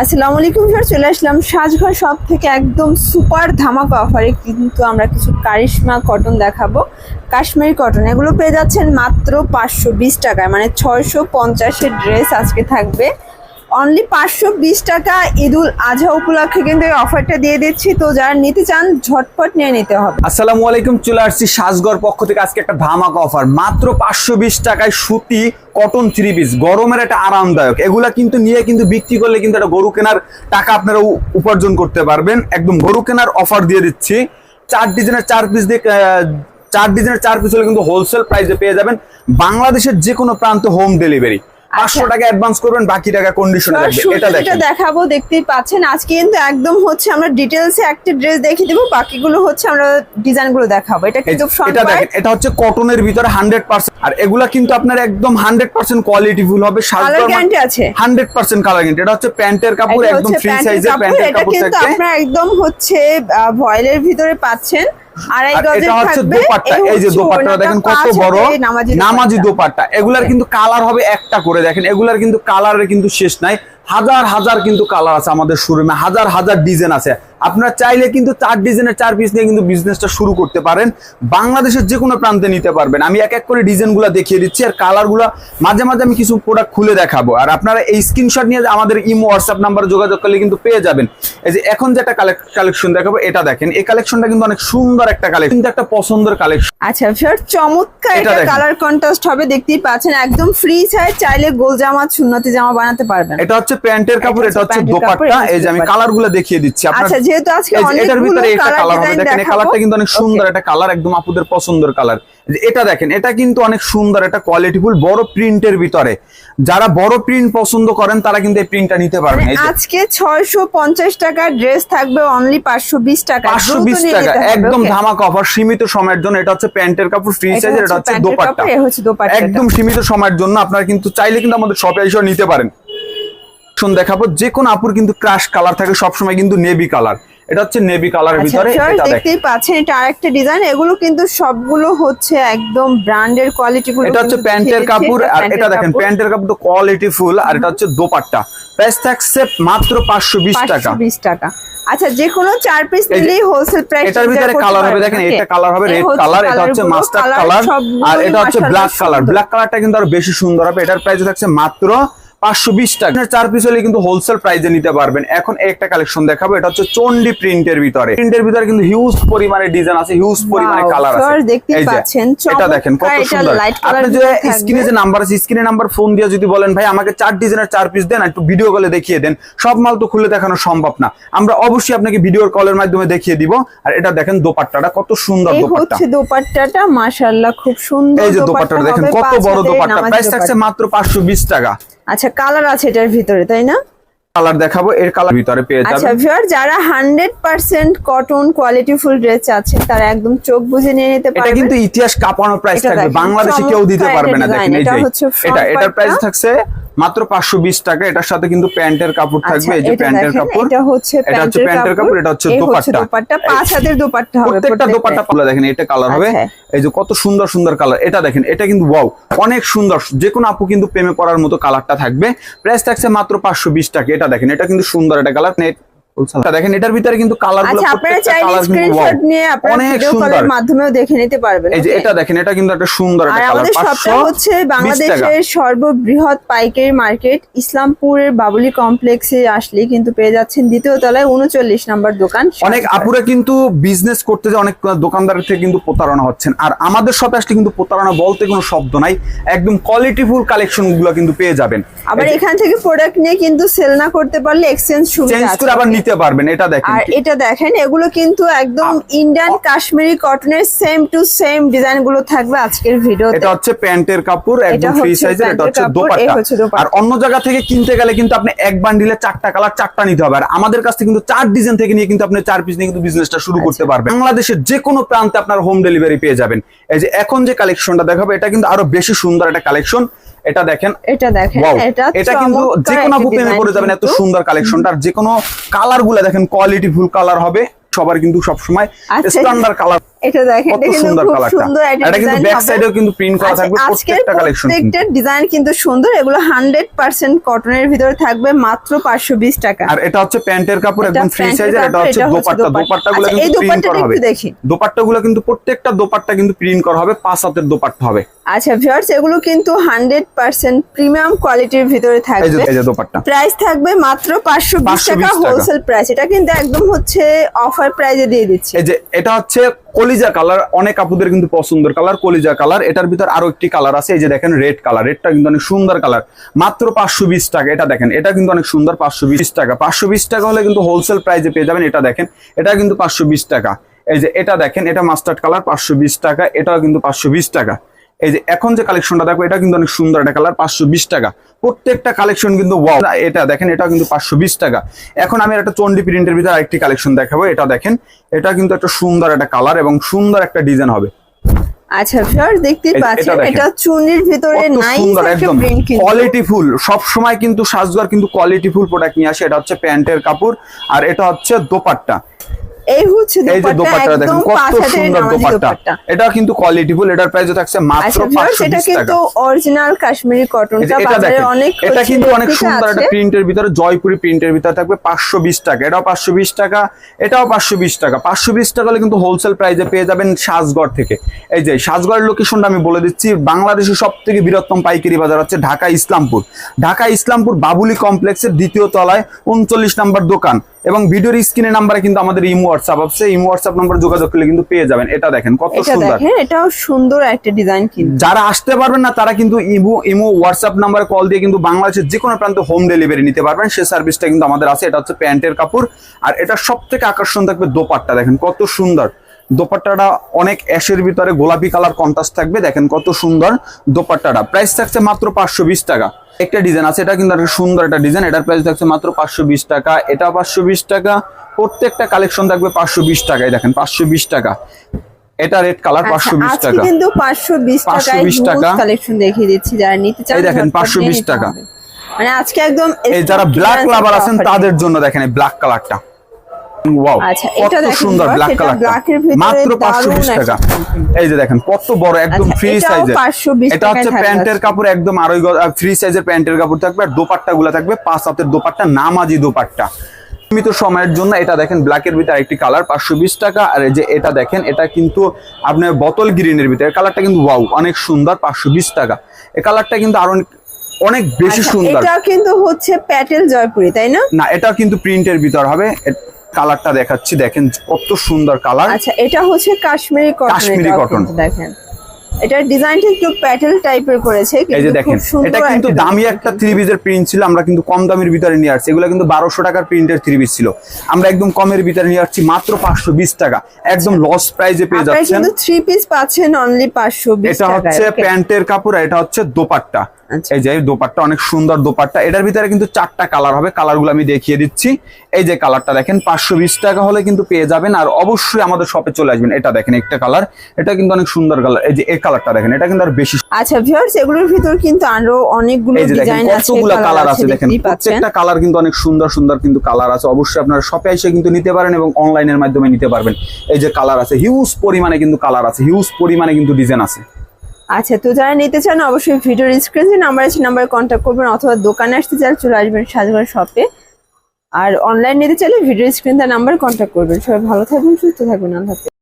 আসসালামু আলাইকুম স্যার চলে আসলাম সাজঘর সব থেকে একদম সুপার ধামাকা অফারে, কিন্তু আমরা কিছু কারিশমা কটন দেখাবো। কাশ্মীরি কটন এগুলো পেয়ে যাচ্ছেন মাত্র পাঁচশো বিশ টাকায় মানে ছয়শো পঞ্চাশের ড্রেস আজকে থাকবে। অনলি পাঁচশো বিশ টাকা ঈদুল আজহা উপলক্ষে কিন্তু অফারটা দিয়ে দিচ্ছি। তো যারা নিতে চান, ঝটপট নিয়ে নিতে হবে। আসসালামু আলাইকুম, চলে আসছি সাজগর পক্ষ থেকে আজকে একটা ধামাকা অফার মাত্র পাঁচশো বিশ টাকায় সুতি কটন থ্রি পিস গরমের একটা আরামদায়ক। এগুলা কিন্তু নিয়ে কিন্তু বিক্রি করলে কিন্তু একটা গরু কেনার টাকা আপনারা উপার্জন করতে পারবেন। একদম গরু কেনার অফার দিয়ে দিচ্ছি। চার ডিজাইনের চার পিস দিয়ে চার ডিজাইনের চার পিস হলে কিন্তু হোলসেল প্রাইসে পেয়ে যাবেন। বাংলাদেশের যে কোনো প্রান্ত হোম ডেলিভারি পাঁচশো টাকা অ্যাডভান্স করবেন বাকি টাকা কন্ডিশনে এবার থাকবে এটা দেখাবো দেখতেই পাচ্ছেন আজকে কিন্তু একদম হচ্ছে আমরা একটা ড্রেস দেখিয়ে দেবো বাকিগুলো হচ্ছে আমরা ডিজাইনগুলো দেখাবো। এটা কিন্তু এটা দেখেন এটা হচ্ছে কটনের ভিতরে আর এগুলা কিন্তু আপনার একদম হান্ড্রেড পার্সেন্ট কোয়ালিটি ফুল হবে কালার গ্যারান্টি আছে। হান্ড্রেড পার্সেন্ট কালার গ্যারান্টি এটা হচ্ছে প্যান্টের কাপড় একদম ফ্রি প্যান্টের কাপড় এটা কিন্তু আপনারা একদম হচ্ছে ভয়েলের ভিতরে পাচ্ছেন। এটা হচ্ছে দোপাট্টা। এই যে দোপাট্টা দেখেন কত বড় নামাজি। দোপাট্টা। এগুলার কিন্তু কালার হবে একটা করে। দেখেন এগুলার কিন্তু কালারের কিন্তু শেষ নাই। হাজার হাজার কিন্তু কালার আছে আমাদের শোরুমে। হাজার হাজার ডিজাইন আছে। আপনারা চাইলে কিন্তু চার ডিজাইনের চার পিস নিয়ে কিন্তু বিজনেসটা শুরু করতে পারেন। বাংলাদেশের যে কোনো প্রান্তে নিতে পারবেন। আমি এক এক করে ডিজাইনগুলো দেখিয়ে দিচ্ছি আর কালারগুলো মাঝে মাঝে আমি কিছু প্রোডাক্ট খুলে দেখাবো। আর আপনারা এই স্ক্রিনশট নিয়ে আমাদের ইমো হোয়াটসঅ্যাপ নাম্বারে যোগাযোগ করলে কিন্তু পেয়ে যাবেন। এই যে এখন যে একটা কালেকশন দেখাবো এটা দেখেন। এই কালেকশনটা কিন্তু অনেক সুন্দর একটা কালেকশন কিন্তু একটা পছন্দের কালেকশন আচ্ছা ফের চমৎকার এটা কালার কন্ট্রাস্ট হবে দেখতেই পাচ্ছেন। একদম ফ্রি সাইজ চাইলে গোল জামা সুন্নতি জামা বানাতে পারবেন। এটা হচ্ছে প্যান্টের কাপড় এটা হচ্ছে দোপাট্টা। এই যে আমি দোপাট্টা। কালারগুলো দেখিয়ে দিচ্ছি। আপনার আচ্ছা যেহেতু আজকে এটার ভিতরে একটা কালার হবে। দেখেন এই কালারটা কিন্তু অনেক সুন্দর একটা কালার একদম আপুদের পছন্দের কালার এটা দেখেন এটা কিন্তু অনেক সুন্দর একটা কোয়ালিটিফুল বড় প্রিন্টের ভিতরে। যারা বড় প্রিন্ট পছন্দ করেন তারা কিন্তু এই প্রিন্টটা নিতে পারবেন। মানে আজকে ছয়শো পঞ্চাশ টাকার ড্রেস থাকবে অনলি পাঁচশো বিশ টাকা। পাঁচশো বিশ টাকা একদম ধামাকা অফার সীমিত সময়ের জন্য। এটা হচ্ছে প্যান্টের কাপড় ফ্রি এটা সাইজের এটা হচ্ছে দোপাট্টা। একদম সীমিত সময়ের জন্য আপনারা কিন্তু চাইলে কিন্তু আমাদের শপে এসে নিতে পারেন। শুন দেখাবো যে কোন আপুর কিন্তু ক্রাশ কালার থাকে সবসময় কিন্তু নেভি কালার এটা হচ্ছে নেভি কালারের আচ্ছা ভিতরে এটা দেখতেই পাচ্ছেন এটা আরেকটা ডিজাইন এগুলো কিন্তু সবগুলো হচ্ছে একদম ব্র্যান্ডের কোয়ালিটি গুলো এটা হচ্ছে প্যান্টের কাপড় আর এটা দেখেন প্যান্টের কাপড় তো কোয়ালিটি ফুল আর এটা হচ্ছে দোপাট্টা। প্রাইস থাকছে মাত্র পাঁচশো বিশ টাকা। 520 টাকা। আচ্ছা যে কোনো চার পিস নিলেই হোলসেল প্রাইস এটার ভিতরে কালার হবে দেখেন এটা কালার হবে রেড কালার এটা হচ্ছে মাস্টার কালার আর এটা হচ্ছে ব্ল্যাক কালার ব্ল্যাক কালারটা কিন্তু আরও বেশি সুন্দর হবে এটার প্রাইস থাকছে মাত্র পাঁচশো বিশ টাকা। চার পিস হলে কিন্তু হোলসেল প্রাইসে নিতে পারবেন। এখন একটা কালেকশন দেখাবো এটা হচ্ছে চন্ডি প্রিন্টের ভিতরে। প্রিন্টের ভিতরে কিন্তু হিউজ পরিমাণে ডিজাইন আছে হিউজ পরিমাণে কালার আছে। sir, দেখতেই এই যে, পাচ্ছেন, এটা দেখেন কত সুন্দর। আপনি যে স্ক্রিনে যে নাম্বার আছে স্ক্রিনে নাম্বার ফোন দিয়ে যদি বলেন ভাই আমাকে চার ডিজাইনের চার পিস দেন একটু ভিডিও কলে দেখিয়ে দেন। সব মাল তো খুলে দেখানো সম্ভব না। আমরা অবশ্যই আপনাকে ভিডিও কলের মাধ্যমে দেখিয়ে দিব। আর এটা দেখেন দোপাট্টাটা কত সুন্দর দোপাট্টা। হচ্ছে দোপাট্টাটা মাশাআল্লাহ খুব সুন্দর এই যে দোপাট্টাটা দেখেন কত বড় দোপাট্টা। প্রাইস থাকছে মাত্র পাঁচশো বিশ টাকা। আচ্ছা কালার আছে এটার ভিতরে তাই না? কালার দেখাবো এর কালার ভিতরে পেয়ে যাবেন। আচ্ছা ভিউয়ার যারা hundred percent cotton quality full dress আছে তারা একদম চোখ বুঝে নিয়ে নিতে এটা কিন্তু ইতিহাস কাঁপানো প্রাইস থাকবে বাংলাদেশে কেউ দিতে পারবে না দেখেন এই যে। এটা হচ্ছে front এটা এটার প্রাইস থাকছে মাত্র পাঁচশো বিশ টাকা। এটার সাথে কিন্তু প্যান্টের কাপড় থাকবে আচ্ছা এই যে প্যান্টের দেখেন কাপড়। এটা হচ্ছে এটা হচ্ছে প্যান্টের কাপড় এটা হচ্ছে দোপাট্টা। দোপাট্টা পাঁচ হাতের দোপাট্টা হবে প্রত্যেকটা দোপাট্টা পাল্লা দেখেন এটা কালার হবে। আচ্ছা। এই যে কত সুন্দর সুন্দর কালার এটা দেখেন এটা কিন্তু ওয়াও অনেক সুন্দর। যে কোনো আপু কিন্তু প্রেমে পড়ার মতো কালারটা থাকবে। প্রাইস থাকছে মাত্র পাঁচশো বিশ টাকা। এটা দেখেন এটা কিন্তু সুন্দর এটা কালার নেট দেখেন এটার ভিতরে কিন্তু কালার আচ্ছা আপনারা চাইলে স্ক্রিনশট নিয়ে আপনারা ভিডিও কলের মাধ্যমেও দেখে নিতে পারবেন এই যে এটা দেখেন এটা কিন্তু একটা সুন্দর একটা কালার আমাদের শপটা হচ্ছে বাংলাদেশের সর্ববৃহৎ পাইকারি মার্কেট ইসলামপুরের বাবুলি কমপ্লেক্সে আসলে কিন্তু পেয়ে যাচ্ছেন দ্বিতীয় তলায় উনচল্লিশ নম্বর দোকান অনেক আপুরা কিন্তু বিজনেস করতে যে অনেক দোকানদারের থেকে কিন্তু প্রতারণা হচ্ছেন। আর আমাদের শপে আসলে কিন্তু প্রতারণা বলতে কোনো শব্দ নাই একদম কোয়ালিটিফুল কালেকশনগুলো কিন্তু পেয়ে যাবেন। আবার এখান থেকে প্রোডাক্ট নিয়ে কিন্তু সেল না করতে পারলে এক্সচেঞ্জ সুবিধা আছে আবার নিতে পারবেন এটা দেখেন আর এটা দেখেন এগুলো কিন্তু একদম ইন্ডিয়ান কাশ্মীরি কটনের সেম টু সেম ডিজাইনগুলো থাকবে আজকের ভিডিওতে এটা হচ্ছে প্যান্টের কাপড় একদম ফ্রি সাইজের এটা হচ্ছে দোপাট্টা। আর অন্য জায়গা থেকে কিনতে গেলে কিন্তু আপনি এক বান্ডিলে চারটা কালার চারটা নিতে হবে। আর আমাদের কাছ থেকে কিন্তু চার ডিজাইন থেকে নিয়ে কিন্তু আপনি চার পিস নিয়ে কিন্তু বিজনেসটা শুরু করতে আচ্ছা। পারবেন। বাংলাদেশের যে কোনো প্রান্তে আপনার হোম ডেলিভারি পেয়ে যাবেন। এই যে এখন যে কালেকশনটা দেখাবো এটা কিন্তু আরও বেশি সুন্দর একটা কালেকশন এটা দেখেন। এটা দেখেন এটা এটা কিন্তু যে কোনো বুকে আপু প্রেমে পড়ে যাবেন এত সুন্দর কালেকশনটা আর যে কোনো কালারগুলো দেখেন কোয়ালিটি ফুল কালার হবে। সবার কিন্তু সবসময় আচ্ছা। স্ট্যান্ডার্ড কালার এটা দেখেন কত সুন্দর কালারটা এটা কিন্তু ব্যাক সাইডেও কিন্তু প্রিন্ট করা আচ্ছা, থাকবে প্রত্যেকটা কালেকশন প্রত্যেকটা ডিজাইন কিন্তু সুন্দর এগুলো হান্ড্রেড পার্সেন্ট কটনের ভিতরে থাকবে মাত্র পাঁচশো বিশ টাকা। আর এটা হচ্ছে প্যান্টের কাপড় একদম ফ্রি সাইজের এটা হচ্ছে দোপাট্টা। আচ্ছা, কিন্তু প্রিন্ট করা হবে। কিন্তু প্রত্যেকটা দোপাট্টা কিন্তু প্রিন্ট করা হবে পাঁচ হাতের দোপাট্টা হবে। আচ্ছা ভিউয়ার্স এগুলো কিন্তু হান্ড্রেড পার্সেন্ট প্রিমিয়াম কোয়ালিটির ভিতরে থাকবে। এই যে দোপাট্টা। প্রাইস থাকবে মাত্র পাঁচশো বিশ 520 টাকা টাকা। হোলসেল প্রাইস এটা কিন্তু একদম হচ্ছে অফার প্রাইজে দিয়ে দিচ্ছে। এই যে, এটা হচ্ছে কলিজা কালার অনেক আপুদের কিন্তু পছন্দের কালার কলিজা কালার এটার ভিতর আরও একটি কালার আছে, এই যে দেখেন রেড কালার রেডটা কিন্তু অনেক সুন্দর কালার মাত্র পাঁচশো বিশ টাকা, এটা দেখেন, এটা কিন্তু অনেক সুন্দর, পাঁচশো বিশ টাকা। পাঁচশো বিশ টাকা হলে কিন্তু হোলসেল প্রাইসে পেয়ে যাবেন, এটা দেখেন, এটা কিন্তু পাঁচশো বিশ টাকা। এই যে, এটা দেখেন, এটা মাস্টার্ড কালার পাঁচশো বিশ টাকা, এটাও কিন্তু পাঁচশো বিশ টাকা। এই যে এখন যে কালেকশনটা দেখো এটা কিন্তু অনেক সুন্দর একটা কালার পাঁচশো বিশ টাকা। প্রত্যেকটা কালেকশন কিন্তু ওয়াও এটা দেখেন এটা কিন্তু পাঁচশো বিশ টাকা। এখন আমি একটা চন্ডি প্রিন্টের ভিতরে আরেকটি কালেকশন দেখাবো এটা দেখেন। এটা কিন্তু একটা সুন্দর একটা কালার এবং সুন্দর একটা ডিজাইন হবে। আচ্ছা দেখতেই এই পাচ্ছেন এটা চুনির ভিতরে একদম কোয়ালিটি ফুল সব সময় কিন্তু সাজগর কিন্তু কোয়ালিটি ফুল প্রোডাক্ট নিয়ে আসে। এটা হচ্ছে প্যান্টের কাপড় আর এটা হচ্ছে দোপাট্টা। এই হচ্ছে এই যে দোপাট্টা দেখেন কত সুন্দর দোপাট্টা। এটা কিন্তু এটার প্রাইস থাকছে মাত্র আচ্ছা ভিউয়ার্স পাঁচশো এটা কিন্তু অরিজিনাল কাশ্মীরি কটনটা বাজারে অনেক এটা কিন্তু অনেক সুন্দর একটা প্রিন্টের ভিতরে জয়পুরি প্রিন্টের ভিতরে থাকবে পাঁচশো বিশ টাকা। এটাও পাঁচশো বিশ টাকা এটাও পাঁচশো বিশ টাকা। পাঁচশো বিশ টাকা হলে কিন্তু হোলসেল প্রাইসে পেয়ে যাবেন সাজগড় থেকে। এই যে সাজগড়ের লোকেশনটা আমি বলে দিচ্ছি বাংলাদেশের সব থেকে বৃহত্তম পাইকারি বাজার হচ্ছে ঢাকা ইসলামপুর ঢাকা ইসলামপুর বাবুলি কমপ্লেক্সের দ্বিতীয় তলায় উনচল্লিশ নম্বর দোকান। এবং ভিডিওর স্ক্রিনের নাম্বারে কিন্তু আমাদের ইমো হোয়াটসঅ্যাপ আছে। ইমো হোয়াটসঅ্যাপ নাম্বার যোগাযোগ করলে কিন্তু পেয়ে যাবেন। এটা দেখেন কত সুন্দর। এটাও সুন্দর একটা ডিজাইন কিন্তু। যারা আসতে পারবেন না তারা কিন্তু ইমো ইমো হোয়াটসঅ্যাপ নাম্বারে কল দিয়ে কিন্তু বাংলাদেশের যে কোনো প্রান্তে হোম ডেলিভারি নিতে পারবেন। সেই সার্ভিসটা কিন্তু আমাদের আছে। এটা হচ্ছে প্যান্টের কাপড়। আর এটা সবথেকে আকর্ষণ থাকবে দোপাট্টা। দেখেন কত সুন্দর। দোপাট্টাটা অনেক অ্যাশের ভিতরে গোলাপি কালার কন্ট্রাস্ট থাকবে। দেখেন কত সুন্দর দোপাট্টাটা। প্রাইস থাকছে মাত্র পাঁচশো বিশ টাকা। একটা ডিজাইন আছে এটা কিন্তু একটা সুন্দর একটা ডিজাইন এটার প্রাইস থাকছে মাত্র পাঁচশো বিশ টাকা। এটা পাঁচশো বিশ টাকা। প্রত্যেকটা কালেকশন থাকবে পাঁচশো বিশ টাকায়। দেখেন পাঁচশো বিশ টাকা। এটা রেড কালার আচ্ছা, পাঁচশো বিশ আজকে টাকা। কিন্তু পাঁচশো বিশ টাকায় 520 টাকা। কালেকশন দেখিয়ে দিচ্ছি যারা নিতে চান এই দেখেন, 520 টাকা। মানে আজকে একদম এই যারা ব্ল্যাক লাভার আছেন তাদের জন্য দেখেন এই ব্ল্যাক কালারটা ওয়াও আচ্ছা, এটা দেখেন সুন্দর ব্ল্যাক ভিতরে মাত্র পাঁচশো বিশ দারুণ টাকা। এই যে দেখেন কত বড় একদম আচ্ছা, ফ্রি সাইজের এটা হচ্ছে প্যান্টের কাপড় একদম আড়াই ফ্রি সাইজের প্যান্টের কাপড় থাকবে আর দোপাট্টা গুলা থাকবে পাঁচ হাতের দোপাট্টা নামাজি দোপাট্টা। সীমিত সময়ের জন্য এটা দেখেন ব্ল্যাকের ভিতরে একটি কালার পাঁচশো বিশ টাকা। আর যে এটা দেখেন এটা কিন্তু আপনার বোতল গ্রিনের ভিতরে কালারটা কিন্তু ওয়াও অনেক সুন্দর পাঁচশো বিশ টাকা। এই কালারটা কিন্তু আরও অনেক- অনেক বেশি আচ্ছা, সুন্দর। এটা কিন্তু হচ্ছে প্যাটেল জয়পুরি তাই না? না এটা কিন্তু প্রিন্টের ভিতর হবে। কালারটা দেখাচ্ছি। দেখেন কত সুন্দর কালার। আচ্ছা এটা হচ্ছে কাশ্মীরি কটন কাশ্মীরি cotton। দেখেন। এটার ডিজাইনটা একটু প্যাটেল টাইপের করেছে এই যে দেখেন এটা কিন্তু দামি একটা। থ্রি পিসের প্রিন্ট ছিল আমরা কিন্তু কম দামের ভিতরে নিয়ে আসছি। এগুলো কিন্তু বারোশো টাকার প্রিন্টের থ্রি পিস ছিল। আমরা একদম কমের ভিতরে নিয়ে আসছি মাত্র পাঁচশো বিশ টাকা। একদম লস প্রাইজে পেয়ে যাচ্ছেন কিন্তু থ্রি পিস পাচ্ছেন অনলি পাঁচশো বিশ এটা হচ্ছে প্যান্টের কাপড় আর এটা হচ্ছে দোপাট্টা। এই যে দোপাট্টা অনেক সুন্দর দোপাট্টা। এটার ভিতরে কিন্তু চারটা কালার হবে কালারগুলো আমি দেখিয়ে দিচ্ছি। এই যে কালারটা দেখেন পাঁচশো বিশ টাকা হলে কিন্তু পেয়ে যাবেন আর অবশ্যই আমাদের শপে চলে আসবেন। এটা দেখেন একটা কালার। এটা কিন্তু অনেক সুন্দর কালার। এই যে এই কালারটা দেখেন এটা কিন্তু আর বেশি আচ্ছা ভিউয়ার্স এগুলোর ভিতর কিন্তু আরও অনেকগুলো ডিজাইন আছে কতগুলো কালার আছে দেখেন। প্রত্যেকটা কালার কিন্তু অনেক সুন্দর সুন্দর কিন্তু কালার আছে। অবশ্যই আপনারা শপে এসে কিন্তু নিতে পারেন এবং অনলাইনের মাধ্যমে নিতে পারবেন। এই যে কালার আছে হিউজ পরিমাণে কিন্তু কালার আছে হিউজ পরিমাণে কিন্তু ডিজাইন আছে। আচ্ছা তো যারা নিতে চান অবশ্যই ভিডিওর স্ক্রিন যে নাম্বার আছে নাম্বারে কন্ট্যাক্ট করবেন অথবা দোকানে আসতে চাইলে চলে আসবেন সাজগড় শপে আর অনলাইন নিতে চাইলে ভিডিও স্ক্রিন তার নাম্বারে কন্ট্যাক্ট করবেন সবাই ভালো থাকবেন, সুস্থ থাকবেন, আল্লাহ।